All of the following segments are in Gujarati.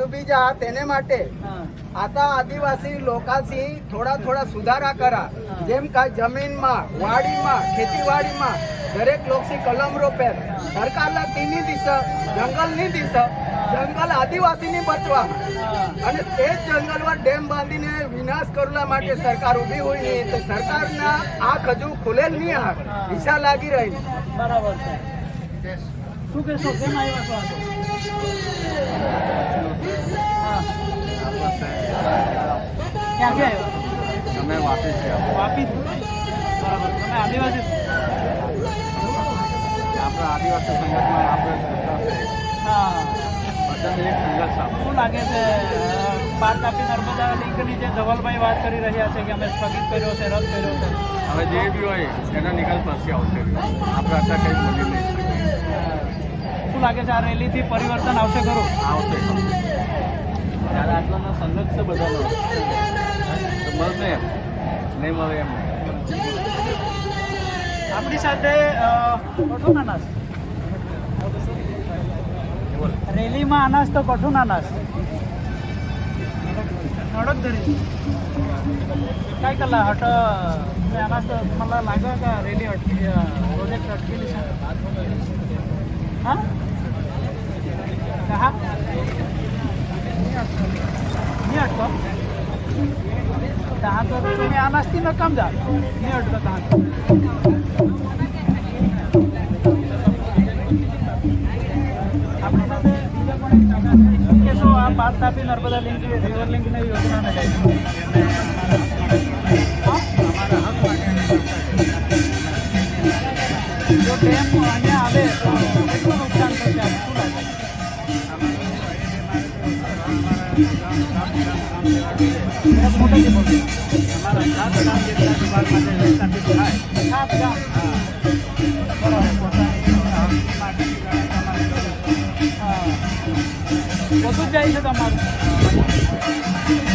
ડૂબી જા તેને માટે. આતા આદિવાસી લોકાસી થોડા થોડા સુધારા કરા. જેમ કે જમીનમાં વાડીમાં ખેતીવાડીમાં દરેક લોકસી કલમ રોપે. સરકારના તીની દિશા જંગલની દિશા જંગલ આદિવાસીની બચવા. અને તે જ જંગલમાં ડેમ બાંધીને વિનાશ કરવા માટે સરકાર ઊભી હોય ને તો સરકારના આંખ હજુ ખુલેલ નહીં આંખ દિશા લાગી રહી. બરાબર છે. શું કહેશો કેમ આવ્યા છો ક્યાંથી આવ્યો? અમે વાપી છે વાપી બરાબર. તમે આદિવાસી? આપણે આદિવાસી સંગઠનમાં આપણે હા. બધાને એક સંગઠન છે શું લાગે છે અ, તાપી નર્મદા લિંકની જે ધવલભાઈ વાત કરી રહ્યા છે કે અમે સ્થગિત કર્યો છે રદ કર્યો છે? હવે જે બી હોય એનો નિકાલ પછી આવશે. આપણે અત્યારે કંઈ બોલી નહીં વસ્તુ લાગે છે આ રેલીથી પરિવર્તન આવશે ખરું આવશે ત્યારે આટલાના સંઘર્ષ બધાનો મળશે એમ નહીં મળે એમ આપણી સાથે કઠોનાનાસ રેલીમાં અનાજ તો કઠોનાનાસ हळद धरी काय केला हट अनाज तुम्हाला लागलं का रेली हटकी प्रोजेक्ट हटकेली हां Aha. Niyatka. Tahanto tumi amasti makamda. Niyatka tahanto. આ part Tapi Narmada link river લિંકની યોજનાને લઈને બધું જાય છે તમારું.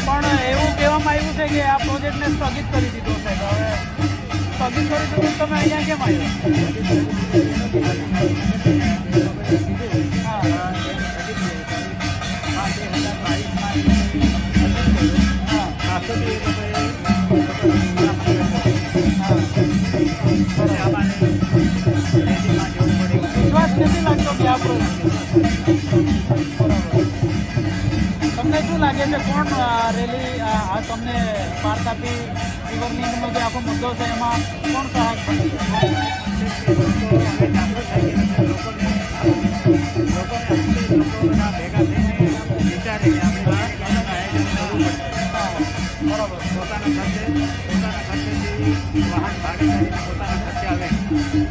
પણ એવું કહેવામાં આવ્યું છે કે આ પ્રોજેક્ટને સ્થગિત કરી દીધો છે. હવે સ્થગિત કરી દીધું તમે અહીંયા કેમ આવ્યા? લાગે છે કોણ રેલી આ તમને પાર તાપી રિવર જે આખો મુદ્દો છે એમાં કોણ સહાયક બનશે હા, બરાબર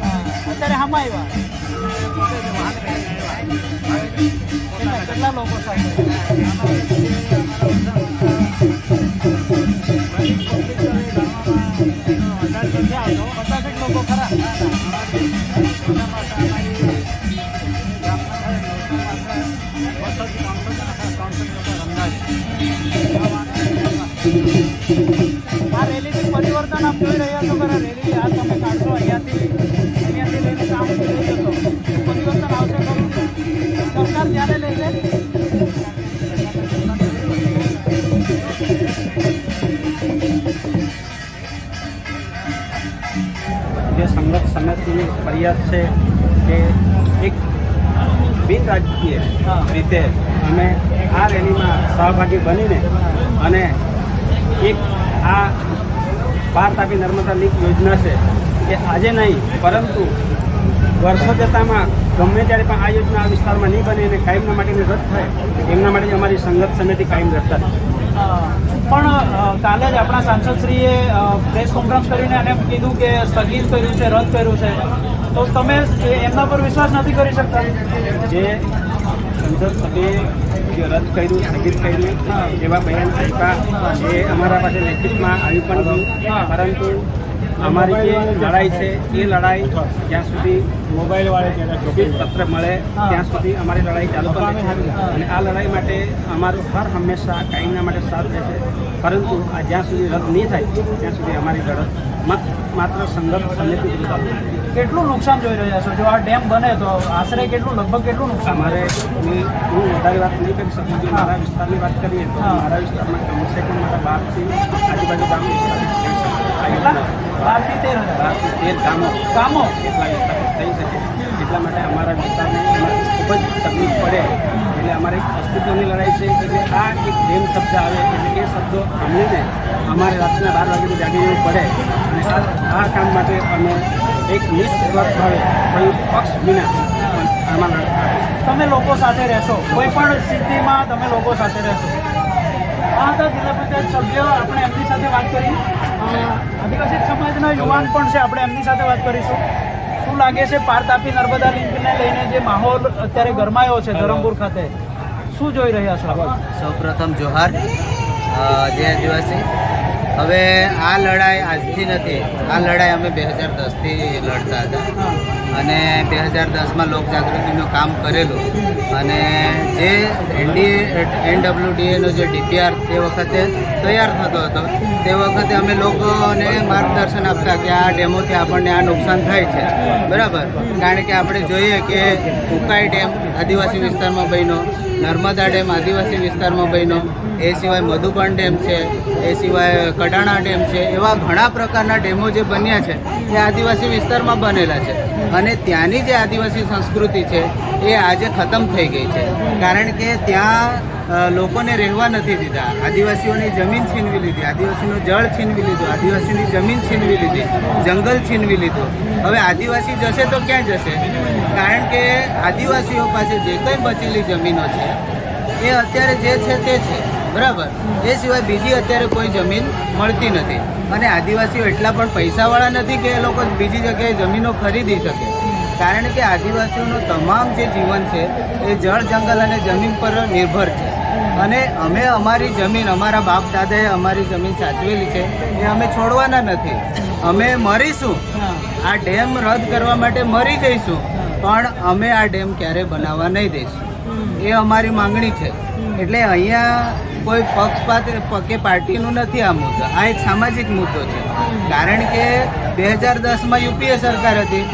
હા અત્યારે હામાં આવ્યા? કેટલા લોકો સાથે લોકો ખરા આ રેલીથી પરિવર્તન આપ જોઈ રહ્યા છો ખરા રેલી આ સમિતિની ફરિયાદ છે કે એક બિન રાજકીય રીતે અમે આ રેલીમાં સહભાગી બનીને અને એક આ પાર તાપી નર્મદા લીક યોજના છે કે આજે નહીં પરંતુ વર્ષો જતામાં ગમે ત્યારે પણ આ યોજના આ વિસ્તારમાં નહીં બને અને કાયમના માટેની રદ થાય એમના માટે અમારી સંગત સમિતિ કાયમ રદ અ, પણ કાલે જ આપણા સાંસદશ્રીએ પ્રેસ કોન્ફરન્સ કરીને એને કીધું કે સ્થગિત કર્યું છે રદ કર્યું છે. તો તમે એમના પર વિશ્વાસ નથી કરી શકતા? જે સંસદ જે રદ કર્યું સ્થગિત કર્યું એવા બયાન આપ્યા જે અમારા પાસે લેખિતમાં આવ્યું પણ પરંતુ અમારી જે લડાઈ છે એ લડાઈ જ્યાં સુધી મોબાઈલ વાળે પત્ર મળે ત્યાં સુધી અમારી લડાઈ ચાલુ પણ અને આ લડાઈ માટે અમારું હર હંમેશા કાયમના માટે સાથ રહેશે. પરંતુ આ જ્યાં સુધી રદ નહીં થાય ત્યાં સુધી અમારી લડત માત્ર સંઘર્ષ સમિતિ કેટલું નુકસાન જોઈ રહ્યા છો? જો આ ડેમ બને તો આશરે કેટલું લગભગ કેટલું નુકસાન? મારે હું વધારે વાત નહીં કરી શકું જો મારા વિસ્તારની વાત કરીએ તો મારા વિસ્તારમાં કમસે કમ મારા બારથી આજુબાજુ ગામ વિસ્તાર કેટલા? બારથી તેર હજાર. બારથી તેર ગામો. કામો એટલા થઈ શકે. એટલા માટે અમારા વિસ્તારને ખૂબ જ તકલીફ પડે. એટલે અમારે એક અસ્તિત્વની લડાઈ છે એટલે આ એક ડેમ શબ્દ આવે એટલે એ શબ્દો સાંભળીને અમારે રાતના બાર વાગે જાગી જવું પડે. અને આ કામ માટે અમે એક નિસ્વાર્થ ભાવે કોઈ પક્ષ વિના આમાં તમે લોકો સાથે રહેશો. કોઈ પણ સ્થિતિમાં તમે લોકો સાથે રહેશો. આ હતા જિલ્લા પંચાયત સભ્ય. આપણે એમની સાથે વાત કરી. આદિવાસી સમાજના યુવાન પણ છે. આપણે એમની સાથે વાત કરીશું. શું લાગે છે પાર તાપી નર્મદા લિંકને લઈને જે માહોલ અત્યારે ગરમાયો છે ધરમપુર ખાતે? શું જોઈ રહ્યા છો? સૌપ્રથમ જોહાર જય આદિવાસી. હવે આ લડાઈ આજથી નથી. આ લડાઈ અમે બે હજાર દસથી લડતા હતા. અને બે હજાર દસમાં લોકજાગૃતિનું કામ કરેલું. અને જે એનડીએ એનડબ્લ્યુડીએનો જે ડીપીઆર તે વખતે તૈયાર થતો હતો, તે વખતે અમે લોકોને માર્ગદર્શન આપતા કે આ ડેમોથી આપણને આ નુકસાન થાય છે. બરાબર? કારણ કે આપણે જોઈએ કે ઉકાઈ ડેમ આદિવાસી વિસ્તારમાં બન્યો નર્મદા ડેમ આદિવાસી વિસ્તારમાં બન્યો. એ સિવાય મધુબન ડેમ છે, એ સિવાય કડાણા ડેમ છે, એવા ઘણા પ્રકારના ડેમો જે બન્યા છે, એ આદિવાસી વિસ્તારમાં બનેલા છે. અને ત્યાંની જે આદિવાસી સંસ્કૃતિ છે, એ આજે ખતમ થઈ ગઈ છે. કારણ કે ત્યાં લોકોને રહેવા નથી દીધા. આદિવાસીઓની જમીન છીનવી લીધી, આદિવાસીનું જળ છીનવી લીધું, આદિવાસીની જમીન છીનવી લીધી, જંગલ છીનવી લીધું. હવે આદિવાસી જશે તો ક્યાં જશે? કારણ કે આદિવાસીઓ પાસે જે કંઈ બચેલી જમીનો છે એ અત્યારે જે છે તે છે બરાબર? એ સિવાય બીજી અત્યારે કોઈ જમીન મળતી નથી. અને આદિવાસીઓ એટલા પણ પૈસાવાળા નથી કે એ લોકો બીજી જગ્યાએ જમીનો ખરીદી શકે. કારણ કે આદિવાસીઓનું તમામ જે જીવન છે એ જળ જંગલ અને જમીન પર નિર્ભર છે. અને અમે અમારી જમીન અમારા બાપ દાદાએ અમારી જમીન સાચવેલી છે એ અમે છોડવાના નથી. અમે મરીશું. આ ડેમ રદ કરવા માટે મરી જઈશું. પણ અમે આ ડેમ ક્યારે બનાવવા નહીં દઈશું. એ અમારી માંગણી છે. એટલે અહીંયા કોઈ પક્ષપાત કે પાર્ટીનું નથી આ મુદ્દો. આ એક સામાજિક મુદ્દો છે. કારણ કે બે હજાર દસમાં યુપીએ સરકાર હતી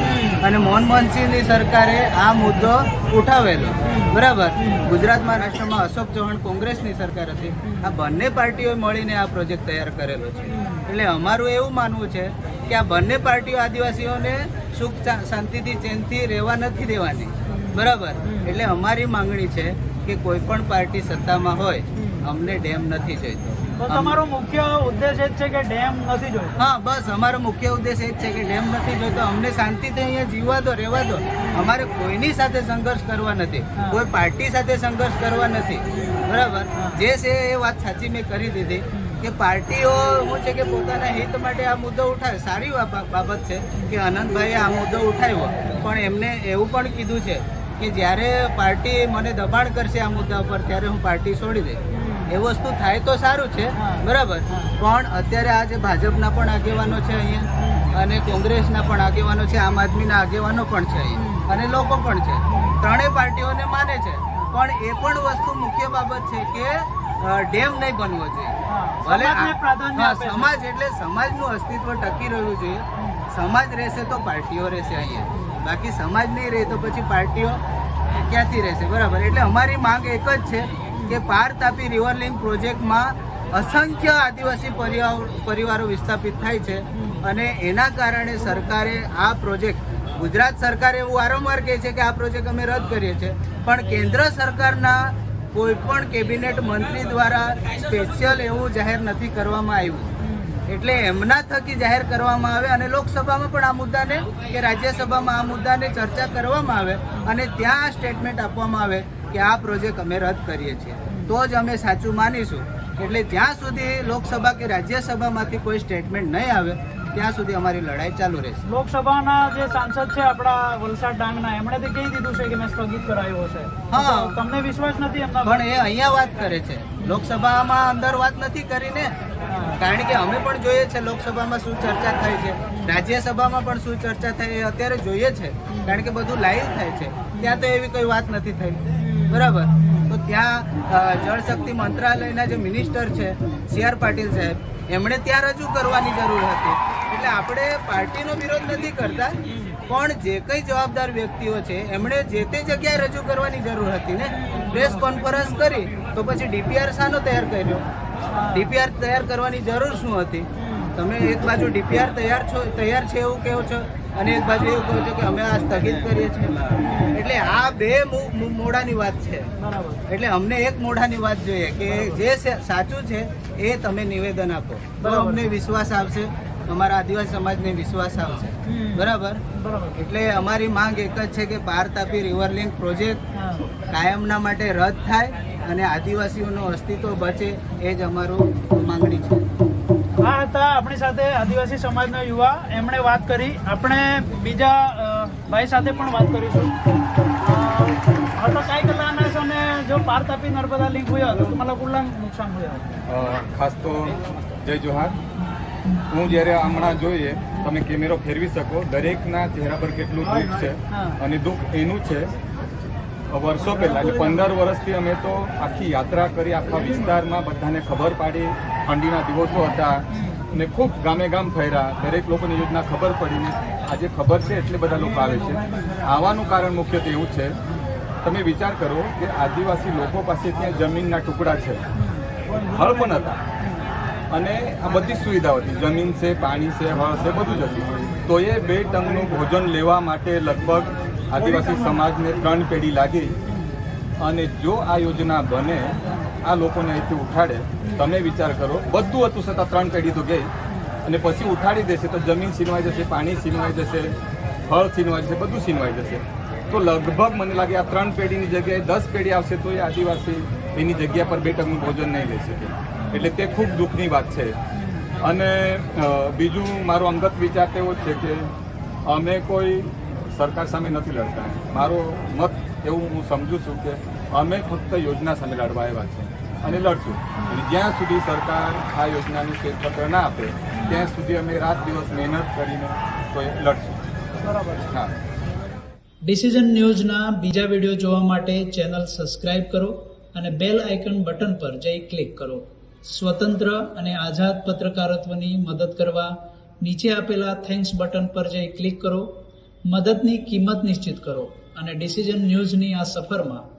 અને મનમોહનસિંહની સરકારે આ મુદ્દો ઉઠાવેલો. બરાબર? ગુજરાત મહારાષ્ટ્રમાં અશોક ચૌહાણ કોંગ્રેસની સરકાર હતી. આ બંને પાર્ટીઓએ મળીને આ પ્રોજેક્ટ તૈયાર કરેલો છે. એટલે અમારું એવું માનવું છે કે આ બંને પાર્ટીઓ આદિવાસીઓને સુખ શાંતિથી ચેનથી રહેવા નથી દેવાની. બરાબર? એટલે અમારી માંગણી છે કે કોઈ પણ પાર્ટી સત્તામાં હોય અમને ડેમ નથી જોઈતો. તો તમારો મુખ્ય ઉદ્દેશ એ જ છે કે ડેમ નથી જોઈતો? હા બસ અમારો મુખ્ય ઉદ્દેશ એ જ છે કે ડેમ નથી જોઈતો. અમને શાંતિથી અહીંયા જીવવા દો રહેવા દો. અમારે કોઈની સાથે સંઘર્ષ કરવા નથી. કોઈ પાર્ટી સાથે સંઘર્ષ કરવા નથી. બરાબર? જે છે એ વાત સાચી મેં કરી દીધી. કે પાર્ટીઓ શું છે કે પોતાના હિત માટે આ મુદ્દો ઉઠાવે. સારી બાબત છે કે અનંતભાઈએ આ મુદ્દો ઉઠાવ્યો. પણ એમને એવું પણ કીધું છે કે જ્યારે પાર્ટી મને દબાણ કરશે આ મુદ્દા પર ત્યારે હું પાર્ટી છોડી દઈશ. એ વસ્તુ થાય તો સારું છે બરાબર. પણ અત્યારે આ જે ભાજપના પણ આગેવાનો છે અહીંયા અને કોંગ્રેસના પણ આગેવાનો છે આમ આદમીના આગેવાનો પણ છે અહીં. અને લોકો પણ છે. ત્રણેય પાર્ટીઓને માને છે. પણ એ પણ વસ્તુ મુખ્ય બાબત છે કે ડેમ નહીં બનવો જોઈએ. ભલે છે. સમાજ એટલે સમાજનું અસ્તિત્વ ટકી રહ્યું જોઈએ સમાજ રહેશે તો પાર્ટીઓ રહેશે અહીંયા. બાકી સમાજ નહીં રહે તો પછી પાર્ટીઓ ક્યાંથી રહેશે? બરાબર. એટલે અમારી માંગ એક જ છે કે પાર તાપી રિવર લિંક પ્રોજેક્ટમાં અસંખ્ય આદિવાસી પરિવાર પરિવારો વિસ્થાપિત થાય છે અને એના કારણે સરકારે આ પ્રોજેક્ટ ગુજરાત સરકારે એવું વારંવાર કહે છે કે આ પ્રોજેક્ટ અમે રદ કરીએ છીએ. પણ કેન્દ્ર સરકારના કોઈ પણ કેબિનેટ મંત્રી દ્વારા સ્પેશિયલ એવું જાહેર નથી કરવામાં આવ્યું. એટલે એમના થકી જાહેર કરવામાં આવે અને લોકસભામાં પણ આ મુદ્દાને કે રાજ્યસભામાં આ મુદ્દાને ચર્ચા કરવામાં આવે અને ત્યાં સ્ટેટમેન્ટ આપવામાં આવે કે આ પ્રોજેક્ટ અમે રદ કરીએ છીએ. તો જ અમે સાચું માનીશું. એટલે જ્યાં સુધી લોકસભા કે રાજ્યસભામાંથી કોઈ સ્ટેટમેન્ટ નહીં આવે ત્યાં સુધી અમારી લડાઈ ચાલુ રહેશે. લોકસભાના જે સાંસદ છે આપણા વલસાડ ડાંગના એમણે તો કહી દીધું છે કે મેં સ્થગિત કરાયો છે. હા. તમને વિશ્વાસ નથી એમના પણ એ અહીંયા વાત કરે છે. લોકસભામાં અંદર વાત નથી કરીને. કારણ કે અમે પણ જોઈએ છે લોકસભામાં શું ચર્ચા થાય છે. રાજ્યસભામાં પણ શું ચર્ચા થાય એ અત્યારે જોઈએ છે. કારણ કે બધું લાઈવ થાય છે. ત્યાં તો એવી કોઈ વાત નથી થઈ. બરાબર? તો ત્યાં જળશક્તિ મંત્રાલયના જે મિનિસ્ટર છે સી આર પાટીલ સાહેબ એમણે ત્યાં રજૂ કરવાની જરૂર હતી. એટલે આપણે પાર્ટીનો વિરોધ નથી કરતા, પણ જે કઈ જવાબદાર વ્યક્તિઓ છે, એમણે જે તે જગ્યાએ રજૂ કરવાની જરૂર હતી ને, પ્રેસ કોન્ફરન્સ કરી, તો પછી ડીપીઆર શાનો તૈયાર કર્યો. ડીપીઆર તૈયાર કરવાની જરૂર શું હતી? તમે એક બાજુ ડીપીઆર તૈયાર છો, તૈયાર છે એવું કહો છો? અને એક બાજુ એવું કહું છું કે અમે આ સ્થગિત કરીએ છીએ. એટલે આ બે મોઢાની વાત છે. એટલે અમને એક મોઢાની વાત જોઈએ કે જે સાચું છે એ તમે નિવેદન આપો. તો અમને વિશ્વાસ આવશે અમારા આદિવાસી સમાજને વિશ્વાસ આવશે. બરાબર? બરાબર. એટલે અમારી માંગ એક જ છે કે Par Tapi river link project કાયમના માટે રદ થાય અને આદિવાસીઓનું અસ્તિત્વ બચે એ જ અમારું માંગણી છે. આ હતા આપણી સાથે આદિવાસી સમાજના યુવા એમણે વાત કરી આપણે બીજા અ, ભાઈ સાથે પણ વાત કરીશું अ, आता काय केलं नाही आणि जो पार तापी नर्मदा लिंक हुआ तो तुम्हाला कुठला नुकसान हुआ અ, ખાસ તો જય જોહાર હું જ્યારે હમણાં જોઈએ તમે કેમેરો ફેરવી શકો દરેકના ચહેરા પર કેટલું દુઃખ છે હા. અને દુઃખ એનું છે વર્ષો પહેલા એટલે પંદર વર્ષથી અમે તો આખી યાત્રા કરી આખા વિસ્તારમાં બધાને ખબર પાડી ઠંડીના દિવસો હતા ને ખૂબ ગામે ગામ ફર્યા દરેક લોકોની યોજના ખબર પડીને આજે ખબર છે એટલે બધા લોકો આવે છે. આવવાનું કારણ મુખ્યત્વે એવું છે, તમે વિચાર કરો કે આદિવાસી લોકો પાસે ત્યાં જમીનના ટુકડા છે, હળ પણ હતા. અને આ બધી સુવિધાઓ હતી. જમીન છે, પાણી છે, હળ છે, બધું જ હતું. તો એ બે ટંગનું ભોજન લેવા માટે લગભગ આદિવાસી સમાજને ત્રણ પેઢી લાગી. અને જો આ યોજના બને આ લોકોને અહીંથી ઉઠાડે, તમે વિચાર કરો. બધું હતું છતાં ત્રણ પેઢી તો ગઈ. અને પછી ઉઠાડી દેશે તો જમીન છીનવાઈ જશે, પાણી છીનવાઈ જશે ફળ છીનવાઈ જશે, બધું છીનવાઈ જશે. તો લગભગ મને લાગે આ ત્રણ પેઢીની જગ્યાએ દસ પેઢી આવશે તો એ આદિવાસી એની જગ્યા પર બે ટકનું ભોજન નહીં લઈ શકે. એટલે તે ખૂબ દુઃખની વાત છે. અને બીજું મારો અંગત વિચાર એવો છે કે અમે કોઈ સરકાર સામે નથી લડતા. મારો મત એવું હું સમજુ છું કે અમે ફક્ત યોજના સામે લડવા આવ્યા છે અને લડશું. અને જ્યાં સુધી સરકાર આ યોજનાનું શ્વેતપત્ર ના આપે ત્યાં સુધી અમે રાત દિવસ મહેનત કરીને તો લડશું. બરાબર હા. ડિસિઝન ન્યૂઝના બીજા વીડિયો જોવા માટે ચેનલ સબસ્ક્રાઇબ કરો અને બેલ આઇકન બટન પર જઈ ક્લિક કરો. સ્વતંત્ર અને આઝાદ પત્રકારત્વની મદદ કરવા નીચે આપેલા થેન્ક્સ બટન પર જઈ ક્લિક કરો. મદદની કિંમત નિશ્ચિત કરો અને ડિસિઝન ન્યૂઝની આ સફરમાં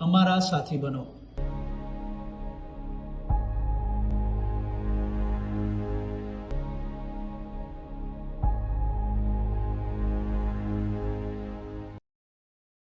અમારા સાથી બનો.